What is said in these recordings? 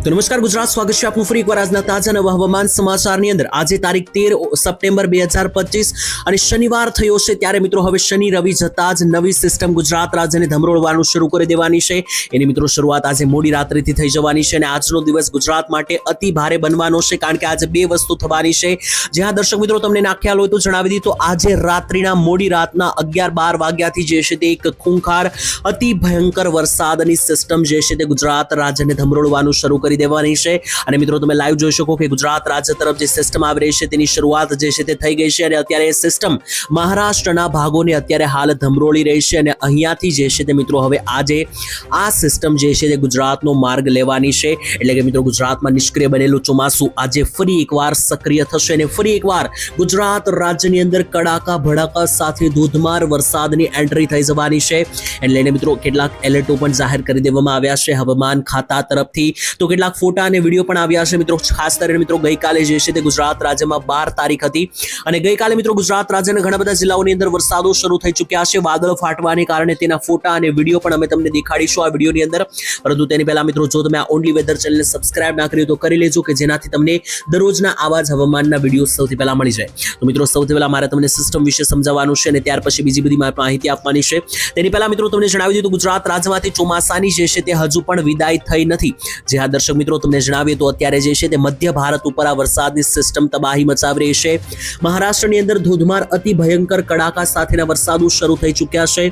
તો નમસ્કાર, ગુજરાત. સ્વાગત છે આપનું ફરી એકવાર આજના તાજા નવા હવામાન સમાચારની અંદર. આજે તારીખ તેર સપ્ટેમ્બર બે હજાર પચીસ અને શનિવાર થયો છે ત્યારે મિત્રો હવે શનિ રવિ જતા જ નવી સિસ્ટમ ગુજરાત રાજ્યને ધમરોળવાનું શરૂ કરી દેવાની છે. એની મિત્રો શરૂઆત આજે મોડી રાત્રિથી થઈ જવાની છે અને આજનો દિવસ ગુજરાત માટે અતિ ભારે બનવાનો છે કારણ કે આજે બે વસ્તુ થવાની છે. જ્યાં દર્શક મિત્રો તમને ના ખ્યાલ હોય તો જણાવી દીધું આજે રાત્રિના મોડી રાતના અગિયાર બાર વાગ્યાથી જે છે તે એક ખૂંખાર અતિ ભયંકર વરસાદની સિસ્ટમ જે છે તે ગુજરાત રાજ્યને ધમરોળવાનું શરૂ કરી દેવાની છે. અને મિત્રો, તમે લાઈવ જોઈ શકો કે ગુજરાત રાજ્ય તરફ જે સિસ્ટમ આવી રહી છે, તેની શરૂઆત જે છે તે થઈ ગઈ છે અને અત્યારે એ સિસ્ટમ મહારાષ્ટ્રના ભાગોને અત્યારે હાલ ધમરોળી રહી છે અને અહીંયાથી જે છે તે મિત્રો, હવે આજે આ સિસ્ટમ જે છે તે ગુજરાતનો માર્ગ લેવાની છે. એટલે કે મિત્રો, ગુજરાતમાં નિષ્ક્રિય બનેલું ચોમાસું આજે ફરી એકવાર સક્રિય થશે અને ફરી એકવાર ગુજરાત રાજ્યની અંદર કડાકા, ભડાકા સાથે ધોધમાર વરસાદની એન્ટ્રી થઈ જવાની છે. એટલે મિત્રો, કેટલાક એલર્ટો પણ જાહેર કરી દેવામાં આવ્યા છે. હવામાન ખાતા તરફથી તો કેટલાક ફોટા અને વીડિયો પણ આવ્યા છે મિત્રો. ખાસ કરીને મિત્રો ગઈકાલે જે છે તે ગુજરાત રાજ્યમાં બાર તારીખ હતી. અને ગઈકાલે મિત્રો ગુજરાત રાજ્યના ઘણા બધા જિલ્લાઓની અંદર વરસાદો શરૂ થઈ ચૂક્યા છે. વાદળ ફાટવાને કારણે તેના ફોટા અને વીડિયો પણ અમે તમને દેખાડીશું આ વિડીયોની અંદર. પરંતુ તેની પહેલા મિત્રો, જો તમે આ ઓનલી વેધર ચેનલને સબસ્ક્રાઇબ ના કર્યું તો કરી લેજો કે જેનાથી તમને દરરોજના આવા જ હવામાનના વીડિયો સૌથી પહેલા મળી જાય. તો મિત્રો, સૌથી પહેલા મારે તમને સિસ્ટમ વિશે સમજાવવાનું છે અને ત્યાર પછી બીજી બધી માહિતી આપવાની છે. તેની પહેલા મિત્રો, તમને જણાવી દીધું ગુજરાત રાજ્યમાંથી ચોમાસાની જે છે તે હજુ પણ વિદાય થઈ નથી. જે દર્શક મિત્રો, તમને જણાવીએ તો અત્યારે જે છે તે મધ્ય ભારત ઉપર આ વરસાદની સિસ્ટમ તબાહી મચાવી રહી છે. મહારાષ્ટ્રની અંદર ધોધમાર અતિ ભયંકર કડાકા સાથેના વરસાદો શરૂ થઈ ચૂક્યા છે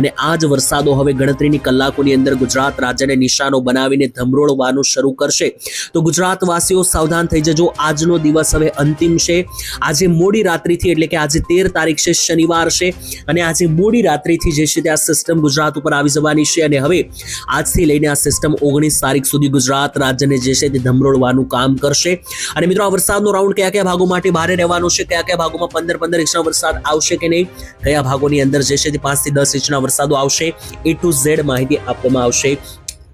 અને આ જ વરસાદો હવે ગણતરીની કલાકોની અંદર ગુજરાત રાજ્યને નિશાનો બનાવીને ધમરોળવાનું શરૂ કરશે. તો ગુજરાતવાસીઓ સાવધાન થઈ જજો, આજનો દિવસ હવે અંતિમ છે. આજે મોડી રાત્રિથી, એટલે કે આજે તેર તારીખ છે, શનિવાર છે, અને આજે મોડી રાત્રિથી જે છે તે આ સિસ્ટમ ગુજરાત ઉપર આવી જવાની છે અને હવે આજથી લઈને આ સિસ્ટમ ઓગણીસ તારીખ સુધી ગુજરાત રાજ્યને જે છે તે ધમરોળવાનું કામ કરશે. અને મિત્રો, આ વરસાદનો રાઉન્ડ કયા કયા ભાગો માટે ભારે રહેવાનો છે? કયા કયા ભાગોમાં પંદર પંદર ઇંચનો વરસાદ આવશે કે નહીં? કયા ભાગોની અંદર જે છે તે પાંચથી દસ ઇંચના વરસાદો આવશે? એ ટુ ઝેડ માહિતી આપવામાં આવશે.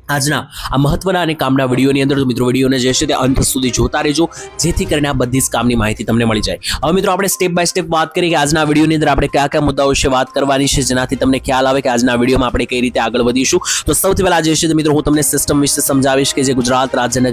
આજના આ મહત્વના અને કામના વિડીયોની અંદર તો મિત્રો વિડીયોને જે છે તે અંત સુધી જોતા રહેજો, જેથી કરીને આ બધી જ કામની માહિતી તમને મળી જાય. હવે મિત્રો આપણે સ્ટેપ બાય સ્ટેપ વાત કરીએ કે આજના વિડીયોની અંદર આપણે કયા કયા મુદ્દાઓ વિશે વાત કરવાની છે, જેનાથી તમને ખ્યાલ આવે કે આજના વિડીયોમાં આપણે કઈ રીતે આગળ વધીશું. તો સૌથી પહેલા જે છે તે મિત્રો હું તમને સિસ્ટમ વિશે સમજાવીશ કે જે ગુજરાત રાજ્ય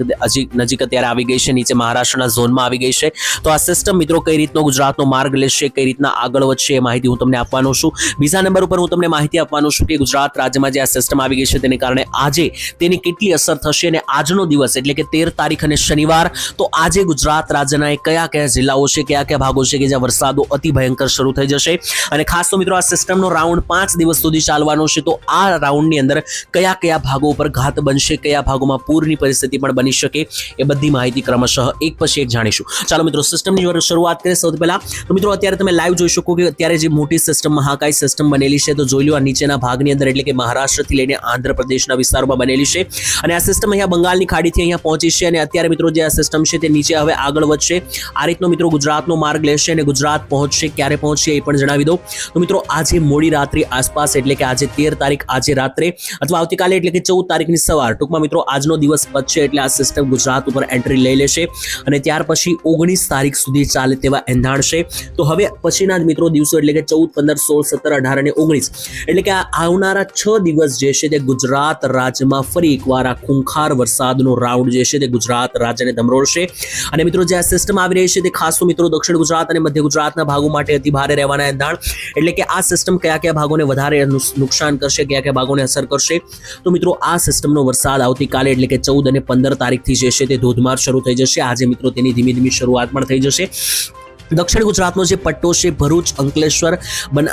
નજીક અત્યારે આવી ગઈ છે, નીચે મહારાષ્ટ્રના ઝોનમાં આવી ગઈ છે. તો આ સિસ્ટમ મિત્રો કઈ રીતનો ગુજરાતનો માર્ગ લેશે, કઈ રીતના આગળ વધશે એ માહિતી હું તમને આપવાનો છું. બીજા નંબર ઉપર હું તમને માહિતી આપવાનો છું કે ગુજરાત રાજ્યમાં જે આ સિસ્ટમ આવી ગઈ છે, તેને કારણે આજે તેની કેટલી અસર થશે અને આજનો દિવસ એટલે કે તેર તારીખ અને શનિવાર, તો આજે ગુજરાત રાજ્યના કયા કયા જિલ્લાઓ છે, કયા કયા ભાગો છે કે જ્યાં વરસાદો અતિ ભયંકર શરૂ થઈ જશે? અને ખાસ તો મિત્રો આ સિસ્ટમનો રાઉન્ડ પાંચ દિવસ સુધી ચાલવાનો છે, તો આ રાઉન્ડની અંદર કયા કયા ભાગો ઉપર ઘાત બનશે, કયા ભાગોમાં પૂરની પરિસ્થિતિ પણ બની શકે, એ બધી માહિતી ક્રમશઃ એક પછી એક જાણીશું. ચાલો મિત્રો સિસ્ટમની શરૂઆત કરીએ સૌથી પહેલા. તો મિત્રો અત્યારે તમે લાઈવ જોઈ શકો કે અત્યારે જે મોટી સિસ્ટમ મહાકાય સિસ્ટમ બનેલી છે, તો જોઈ લો આ નીચેના ભાગની અંદર એટલે કે મહારાષ્ટ્રથી લઈને આંધ્રપ્રદેશના વિસ્તારોમાં બનેલી છે. અને આ સિસ્ટમ અહીંયા બંગાળની ખાડીથી અહીંયા પહોંચી છે અને અત્યારે મિત્રો જે આ સિસ્ટમ છે તે નીચે હવે આગળ વધશે. આ રીતનો મિત્રો ગુજરાતનો માર્ગ લેશે અને ગુજરાત પહોંચશે. ક્યારે પહોંચશે એ પણ જણાવી દઉં. તો મિત્રો આજે મોડી રાત્રિ આસપાસ, એટલે કે આજે તેર તારીખ આજે રાત્રે, અથવા આવતીકાલે એટલે કે ચૌદ તારીખની સવાર, ટૂંકમાં મિત્રો આજનો દિવસ પતશે એટલે આ સિસ્ટમ ગુજરાત ઉપર એન્ટ્રી લઈ લેશે. અને ત્યાર પછી ઓગણીસ તારીખ સુધી ચાલે તેવા એંધાણ છે. તો હવે પછીના જ મિત્રો દિવસો એટલે કે ચૌદ, પંદર, સોળ, સત્તર, અઢાર અને ઓગણીસ, એટલે કે આવનારા છ દિવસ જે છે તે ગુજરાત રાજ્યમાં ફરી એકવાર આ ખૂંખાર વરસાદનો રાઉન્ડ જે છે તે ગુજરાત રાજ્યને ધમરોળશે અને મિત્રો, જે આ સિસ્ટમ આવી રહી છે તે ખાસ તો મિત્રો દક્ષિણ ગુજરાત અને મધ્ય ગુજરાતના ભાગો માટે અતિ ભારે રહેવાના એંધાણ. એટલે કે આ સિસ્ટમ કયા કયા ભાગોને વધારે નુકસાન કરશે, કયા કયા ભાગોને અસર કરશે? તો મિત્રો, આ સિસ્ટમનો વરસાદ આવતીકાલે એટલે કે ચૌદ અને પંદર તારીખથી જે છે તે ધોધમાર શરૂ થઈ જશે. આજે મિત્રો, તેની ધીમી ધીમી શરૂઆત પણ થઈ જશે. દક્ષિણ ગુજરાતનો જે પટ્ટો છે, ભરૂચ, અંકલેશ્વર, બન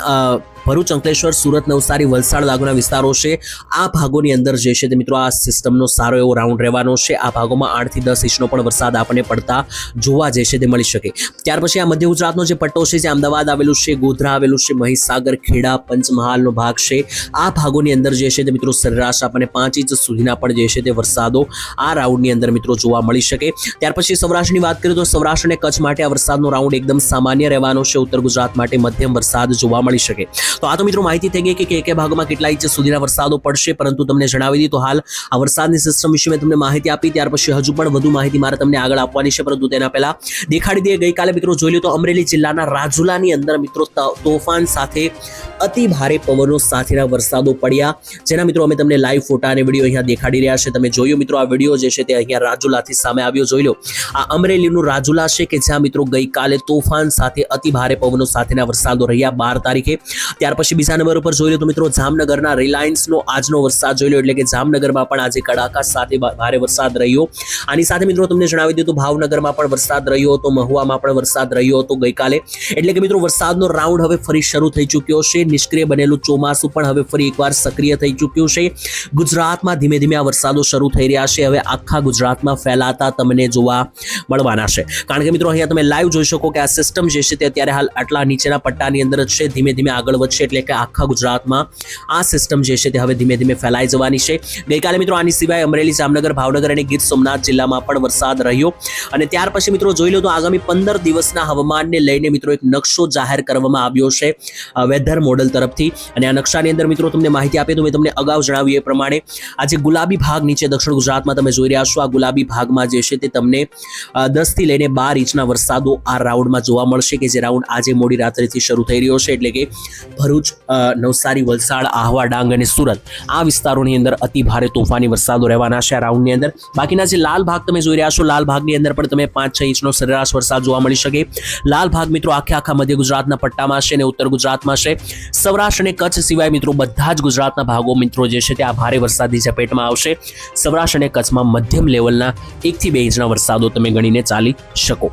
ભરૂચ, અંકલેશ્વર, સુરત નવસારી વલસાડ લાગુના વિસ્તારો છે. આ ભાગોની અંદર જે છે તે મિત્રો આ સિસ્ટમનો સારો એવો રાઉન્ડ રહેવાનો છે. આ ભાગોમાં આઠથી દસ ઇંચનો પણ વરસાદ આપણને પડતા જોવા જે છે તે મળી શકે. ત્યાર પછી આ મધ્ય ગુજરાતનો જે પટ્ટો છે જે અમદાવાદ આવેલું છે, ગોધરા આવેલું છે, મહીસાગર, ખેડા, પંચમહાલનો ભાગ છે. આ ભાગોની અંદર જે છે તે મિત્રો સરેરાશ આપણને પાંચ ઇંચ સુધીના પણ જે છે તે વરસાદો આ રાઉન્ડની અંદર મિત્રો જોવા મળી શકે. ત્યાર પછી સૌરાષ્ટ્રની વાત કરીએ તો સૌરાષ્ટ્ર અને કચ્છ માટે આ વરસાદનો રાઉન્ડ એકદમ સામાન્ય રહેવાનો છે. ઉત્તર ગુજરાત માટે મધ્યમ વરસાદ જોવા મળી શકે. તો આ તો મિત્રો માહિતી થઈ ગઈ કે કે ભાગમાં કેટલા ઇંચ સુધીના વરસાદો પડશે, પરંતુ તમને જણાવી દીધું હાલ આ વરસાદની સિસ્ટમ વિશે મેં તમને માહિતી આપી, ત્યાર પછી હજુ પણ વધુ માહિતી મારે તમને આગળ આપવાની છે, પરંતુ તેના પહેલા દેખાડી દઈએ. ગઈકાલે મિત્રો જોઈ લો તો અમરેલી જિલ્લાના રાજુલાની અંદર મિત્રો તોફાન સાથે અતિ ભારે પવનો સાથેના વરસાદો પડ્યા. જેના મિત્રો અમે તમને લાઈવ ફોટા અને વીડિયો અહીંયા દેખાડી રહ્યા છે. તમે જોયો મિત્રો આ વીડિયો જે છે તે અહીંયા રાજુલાથી સામે આવ્યો, જોઈ લો આ અમરેલીનું રાજુલા છે કે જ્યાં મિત્રો ગઈકાલે તોફાન સાથે અતિ ભારે પવનો સાથેના વરસાદો રહ્યા બાર તારીખે. ત્યાર પછી બીજા નંબર ઉપર જોઈ લો તો મિત્રો જામનગરના રિલાયન્સનો આજનો વરસાદ જોઈ લો, એટલે કે જામનગરમાં પણ આજે કડાકા સાથે ભારે વરસાદ રહ્યો. આની સાથે મિત્રો તમને જણાવી દીધું ભાવનગરમાં પણ વરસાદ રહ્યો હતો, મહુવામાં પણ વરસાદ રહ્યો હતો ગઈકાલે. એટલે કે મિત્રો વરસાદનો રાઉન્ડ હવે ફરી શરૂ થઈ ચૂક્યો છે. નિષ્ક્રિય બનેલું ચોમાસું પણ હવે ફરી એકવાર સક્રિય થઈ ચૂક્યું છે. ગુજરાતમાં ધીમે ધીમે આ વરસાદો શરૂ થઈ રહ્યા છે. હવે આખા ગુજરાતમાં ફેલાતા તમને જોવા મળવાના છે. કારણ કે મિત્રો અહીંયા તમે લાઈવ જોઈ શકો કે આ સિસ્ટમ જે છે તે અત્યારે હાલ આટલા નીચેના પટ્ટાની અંદર જ છે. ધીમે ધીમે આગળ વધશે એટલે કે આખા ગુજરાતમાં આ સિસ્ટમ જે છે તે હવે ધીમે ધીમે ફેલાઈ જવાની છે. ગઈકાલે મિત્રો આની સિવાય અમરેલી, જામનગર, ભાવનગર અને ગીર સોમનાથ જિલ્લામાં પણ વરસાદ રહ્યો. અને ત્યાર પછી મિત્રો જોઈ લો તો આગામી પંદર દિવસના હવામાનને લઈને મિત્રો એક નકશો જાહેર કરવામાં આવ્યો છે વેધર મોડલ તરફથી. અને આ નકશાની અંદર મિત્રો તમને માહિતી આપી તો મેં તમને અગાઉ જણાવ્યું એ પ્રમાણે આજે ગુલાબી ભાગ નીચે દક્ષિણ ગુજરાતમાં તમે જોઈ રહ્યા છો, આ ગુલાબી ભાગમાં જે છે તે તમને દસથી લઈને બાર ઇંચના વરસાદો આ રાઉન્ડમાં જોવા મળશે કે જે રાઉન્ડ આજે મોડી રાત્રેથી શરૂ થઈ રહ્યો છે. એટલે કે ભરૂચ નવસારી, વલસાડ, આહવા, ડાંગ અને સુરત. આ વિસ્તારોની અંદર અતિ ભારે તોફાની વરસાદો રહેવાના છે આ રાઉન્ડની અંદર. બાકીના જે લાલ ભાગ તમે જોઈ રહ્યા છો, લાલ ભાગની અંદર પણ તમે પાંચ, છ ઇંચનો સરેરાશ વરસાદ જોવા મળી શકે. લાલ ભાગ મિત્રો આખે આખા મધ્ય ગુજરાતના પટ્ટામાં છે અને ઉત્તર ગુજરાતમાં છે. સૌરાષ્ટ્ર અને કચ્છ સિવાય મિત્રો બધા જ ગુજરાતના ભાગો મિત્રો જે છે તે આ ભારે વરસાદની ઝપેટમાં આવશે. સૌરાષ્ટ્ર અને કચ્છમાં મધ્યમ લેવલના એકથી બે ઇંચના વરસાદો તમે ગણીને ચાલી શકો.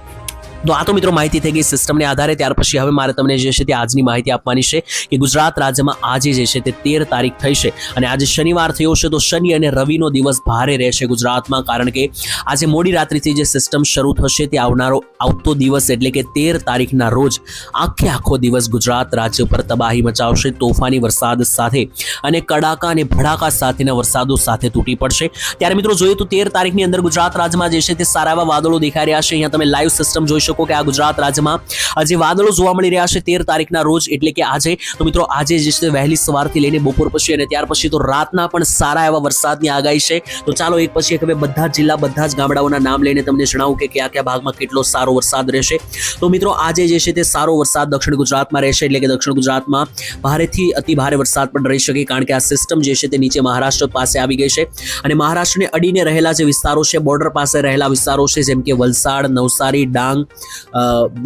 તો આ તો મિત્રો માહિતી થઈ ગઈ સિસ્ટમને આધારે. ત્યાર પછી હવે મારે તમને જે છે તે આજની માહિતી આપવાની છે કે ગુજરાત રાજ્યમાં આજે જે છે તે તેર તારીખ થઈ છે અને આજે શનિવાર થયો છે તો શનિ અને રવિનો દિવસ ભારે રહેશે ગુજરાતમાં કારણ કે આજે મોડી રાત્રિથી જે સિસ્ટમ શરૂ થશે તે આવનારો, આવતો દિવસ એટલે કે તેર તારીખના રોજ આખે આખો દિવસ ગુજરાત રાજ્ય પર તબાહી મચાવશે, તોફાની વરસાદ સાથે અને કડાકા અને ભડાકા સાથેના વરસાદો સાથે તૂટી પડશે. ત્યારે મિત્રો જોઈએ તો તેર તારીખની અંદર ગુજરાત રાજ્યમાં જે છે તે સારા એવા વાદળો દેખાઈ રહ્યા છે. અહીંયા તમે લાઈવ સિસ્ટમ જોઈ શકો કે આ ગુજરાત રાજ્યમાં આજે વાદળો જોવા મળી રહ્યા છે તેર તારીખના રોજ, એટલે કે આજે. તો મિત્રો, આજે જે છે વહેલી સવારથી લઈને બપોર પછી અને ત્યાર પછી તો રાતના પણ સારા એવા વરસાદની આગાહી છે. તો ચાલો એક પછી એક હવે બધા જિલ્લા, બધા જ ગામડાઓના નામ લઈને તમને જણાવું કે કયા કયા ભાગમાં કેટલો સારો વરસાદ રહેશે. તો મિત્રો, આજે જે છે તે સારો વરસાદ દક્ષિણ ગુજરાતમાં રહેશે, એટલે કે દક્ષિણ ગુજરાતમાં ભારેથી અતિ ભારે વરસાદ પણ રહી શકે, કારણ કે આ સિસ્ટમ જે છે તે નીચે મહારાષ્ટ્ર પાસે આવી ગઈ છે. અને મહારાષ્ટ્રને અડીને રહેલા જે વિસ્તારો છે બોર્ડર પાસે રહેલા વિસ્તારો છે, જેમ કે વલસાડ, નવસારી, ડાંગ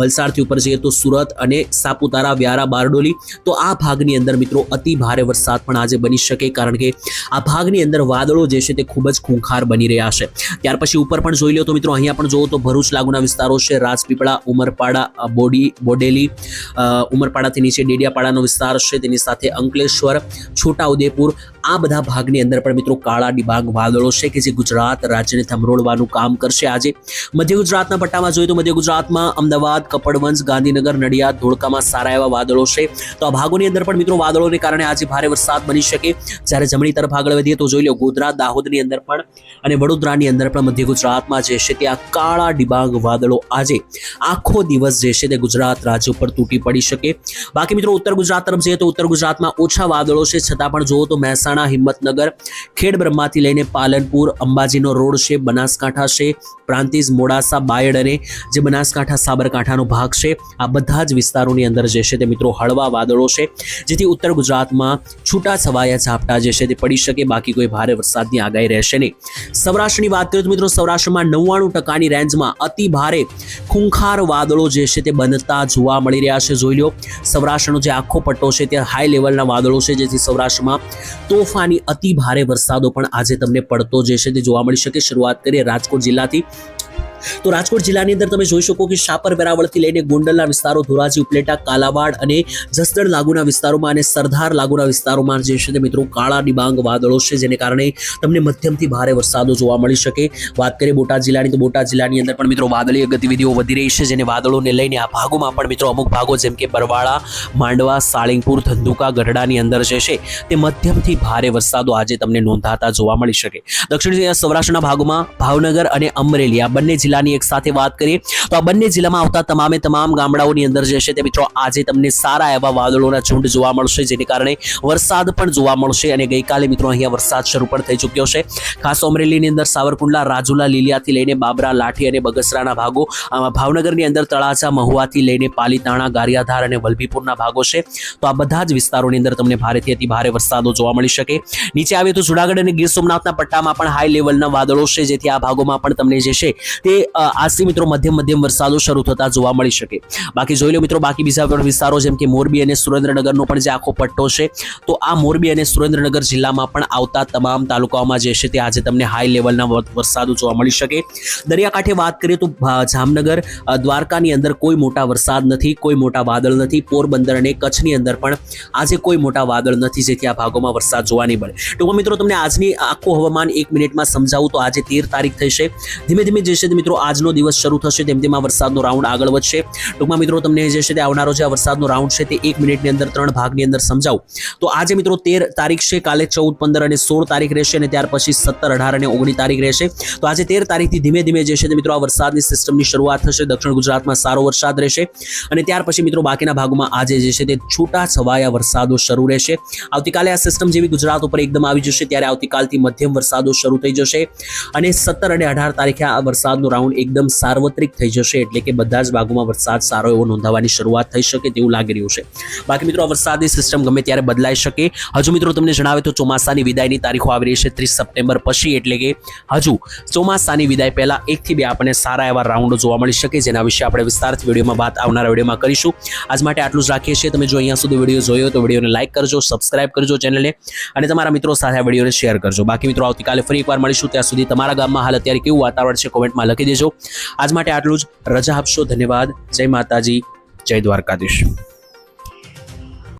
વલસાડથી ઉપર જઈએ તો સુરત અને સાપુતારા, વ્યારા, બારડોલી. તો આ ભાગની અંદર મિત્રો અતિ ભારે વરસાદ પણ આજે બની શકે કારણ કે આ ભાગની અંદર વાદળો જે છે તે ખૂબ જ ખૂંખાર બની રહ્યા છે. ત્યાર પછી ઉપર પણ જોઈ લો તો મિત્રો અહીંયા પણ જોવો તો ભરૂચ લાગુના વિસ્તારો છે. રાજપીપળા, ઉમરપાડા બોડી, બોડેલી ઉમરપાડાથી નીચે ડેડિયાપાડાનો વિસ્તાર છે. તેની સાથે અંકલેશ્વર, છોટાઉદેપુર, આ બધા ભાગની અંદર પણ મિત્રો કાળા ડિબાંગ વાદળો છે કે જે ગુજરાત રાજ્યને થમરોળવાનું કામ કરશે. આજે મધ્ય ગુજરાતના પટ્ટામાં જોઈએ તો મધ્ય ગુજરાતમાં અમદાવાદ કપડવંશ ગાંધીનગર, નડિયાદ, ધોળકામાં સારા એવા વાદળો છે. તો આ ભાગોની અંદર પણ મિત્રો વાદળોને કારણે આજે ભારે વરસાદ બની શકે. જ્યારે જમણી તરફ આગળ વધીએ તો જોઈ લો ગોધરા, દાહોદની અંદર પણ અને વડોદરાની અંદર પણ મધ્ય ગુજરાતમાં જે છે ત્યાં કાળા ડિબાંગ વાદળો આજે આખો દિવસ જે છે તે ગુજરાત રાજ્ય ઉપર તૂટી પડી શકે. બાકી મિત્રો ઉત્તર ગુજરાત તરફ જઈએ તો ઉત્તર ગુજરાતમાં ઓછા વાદળો છે. છતાં પણ જુઓ તો મહેસાણા, હિંમતનગર ખેડ બ્રહ્માથી લઈને પાલનપુર, અંબાજીનો રોડ છે, બનાસકાંઠા છે, પ્રાંતિજ, મોડાસા, બાયડ અને જે બનાસકાંઠા, સાબરકાંઠાનો ભાગ છે. આ બધા જ વિસ્તારોની અંદર જે છે તે મિત્રો હળવા વાદળો છે, જેથી ઉત્તર ગુજરાતમાં છૂટા છવાયા ઝાપટા જે છે તે પડી શકે. બાકી કોઈ ભારે વરસાદની આગાહી રહેશે નહીં. સૌરાષ્ટ્રની વાત કરીએ તો મિત્રો સૌરાષ્ટ્રમાં નવ્વાણું ટકાની રેન્જમાં અતિ ભારે ખૂંખાર વાદળો જે છે તે બનતા જોવા મળી રહ્યા છે. જોઈ લો, સૌરાષ્ટ્રનો જે આખો પટ્ટો છે ત્યાં હાઈ લેવલના વાદળો છે, જેથી સૌરાષ્ટ્રમાં તોફાની અતિ ભારે વરસાદો પણ આજે તમને પડતો જે છે તે જોવા મળી શકે. શરૂઆત કરીએ રાજકોટ જિલ્લાથી. તો રાજકોટ જિલ્લાની અંદર તમે જોઈ શકો કે શાપર વેરાવળથી લઈને ગોંડલના વિસ્તારો, ધોરાજી, ઉપલેટા કાલાવાડ અને જસદણ લાગુના વિસ્તારોમાં અને સરદાર લાગુના વિસ્તારોમાં જે છે તે મિત્રો કાળા ડિબાંગ વાદળો છે, જેને કારણે તમને મધ્યમથી ભારે વરસાદો જોવા મળી શકે. વાત કરીએ બોટાદ જિલ્લાની, તો બોટાદ જિલ્લાની અંદર પણ મિત્રો વાદળીય ગતિવિધિઓ વધી રહી છે, જેને વાદળોને લઈને આ ભાગોમાં પણ મિત્રો અમુક ભાગો જેમ કે બરવાળા, માંડવા, સાળીંગપુર, ધંધુકા, ગઢડાની અંદર જે છે તે મધ્યમથી ભારે વરસાદો આજે તમને નોંધાતા જોવા મળી શકે. દક્ષિણ સૌરાષ્ટ્રના ભાગોમાં ભાવનગર અને અમરેલી આ બંને જિલ્લાની એક સાથે વાત કરીએ તો આ બંને જિલ્લામાં આવતા તમામે તમામ ગામડાઓની અંદર જે છે તે મિત્રો આજે તમને સારા એવા વાદળોના ઝુંડ જોવા મળશે, જેને કારણે વરસાદ પણ જોવા મળશે અને ગઈકાલે મિત્રો અહીંયા વરસાદ શરૂ પણ થઈ ચૂક્યો છે. ખાસ અમરેલીની અંદર સાવરકુંડલા, રાજુલા, લીલિયાથી લઈને બાબરા, લાઠી અને બગસરાના ભાગો ભાવનગરની અંદર તળાજા, મહુવાથી લઈને પાલીતાણા, ગારિયાધાર અને વલભીપુરના ભાગો છે. તો આ બધા જ વિસ્તારોની અંદર તમને ભારેથી અતિ ભારે વરસાદો જોવા મળી શકે. નીચે આવે તો જુનાગઢ અને ગીર સોમનાથના પટ્ટામાં પણ હાઈ લેવલના વાદળો છે, જેથી આ ભાગોમાં પણ તમને જે છે તે આજથી મિત્રો મધ્યમ મધ્યમ વરસાદો શરૂ થતા જોવા મળી શકે. બાકી જોઈ લો મિત્રો, બાકી બીજા વિસ્તારો જેમ કે મોરબી અને સુરેન્દ્રનગરનો પણ જે આખો પટ્ટો છે, તો આ મોરબી અને સુરેન્દ્રનગર જિલ્લામાં પણ આવતા તમામ તાલુકાઓમાં જે છે તે આજે તમને હાઈ લેવલના વરસાદો જોવા મળી શકે. દરિયાકાંઠે વાત કરીએ તો જામનગર દ્વારકાની અંદર કોઈ મોટા વરસાદ નથી, કોઈ મોટા વાદળ નથી. પોરબંદર અને કચ્છની અંદર પણ આજે કોઈ મોટા વાદળ નથી, જેથી આ ભાગોમાં વરસાદ જોવા નહીં મળે. ટૂંકમાં મિત્રો, તમને આજની આખું હવામાન એક મિનિટમાં સમજાવું તો આજે તેર તારીખ થશે ધીમે ધીમે જે છે તે મિત્રો, આજનો દિવસ શરૂ થશે તેમ તેમ આ વરસાદનો રાઉન્ડ આગળ વધશે. ટૂંકમાં મિત્રો, તમને જે છે તે આવનારો જે આ વરસાદનો રાઉન્ડ છે તે એક મિનિટની અંદર ત્રણ ભાગની અંદર સમજાવું. તો આજે મિત્રો, તેર તારીખ છે, કાલે ચૌદ, પંદર અને સોળ તારીખ રહેશે અને ત્યાર પછી સત્તર, અઢાર અને ઓગણીસ તારીખ રહેશે. તો આજે તેર તારીખથી ધીમે ધીમે જે છે તે મિત્રો, આ વરસાદની સિસ્ટમની શરૂઆત થશે. દક્ષિણ ગુજરાતમાં સારો વરસાદ રહેશે અને ત્યાર પછી મિત્રો, બાકીના ભાગોમાં આજે જે છે તે છૂટા છવાયા વરસાદો શરૂ રહેશે. આવતીકાલે આ સિસ્ટમ જેવી ગુજરાત ઉપર એકદમ આવી જશે, ત્યારે આવતીકાલથી મધ્યમ વરસાદો શરૂ થઈ જશે અને સત્તર અને અઢાર તારીખે આ વરસાદનો રાઉન્ડ એકદમ સાર્વત્રિક થઈ જશે એટલે કે બધા જ ભાગોમાં વરસાદ સારો એવો નોંધાવાની શરૂઆત થઈ શકે તેવું લાગી રહ્યું છે. બાકી મિત્રો વરસાદની સિસ્ટમ ગમે ત્યારે બદલાઈ શકે. હજુ મિત્રો, તમને જણાવે તો ચોમાસાની વિદાયની તારીખો આવી રહી છે ત્રીસ સપ્ટેમ્બર પછી, એટલે કે હજુ ચોમાસાની વિદાય પહેલા એકથી બે આપણને સારા એવા રાઉન્ડો જોવા મળી શકે. જેના વિશે આપણે વિસ્તારથી વિડીયોમાં વાત આવનારા વિડીયોમાં કરીશું. આજ માટે આટલું જ રાખીએ છીએ. તમે જો અહીંયા સુધી વીડિયો જોયો તો વિડીયોને લાઇક કરજો સબસ્ક્રાઇબ કરજો ચેનલને અને તમારા મિત્રો સાથે આ વિડીયોને શેર કરજો. બાકી મિત્રો, આવતીકાલે ફરી એકવાર મળીશું. ત્યાં સુધી તમારા ગામમાં હાલ અત્યારે કેવું વાતાવરણ છે? કોમેન્ટમાં લખી દેજો. આજ માટે આટલું જ. રજા આપશો. ધન્યવાદ. જય માતાજી. જય દ્વારકાધીશ.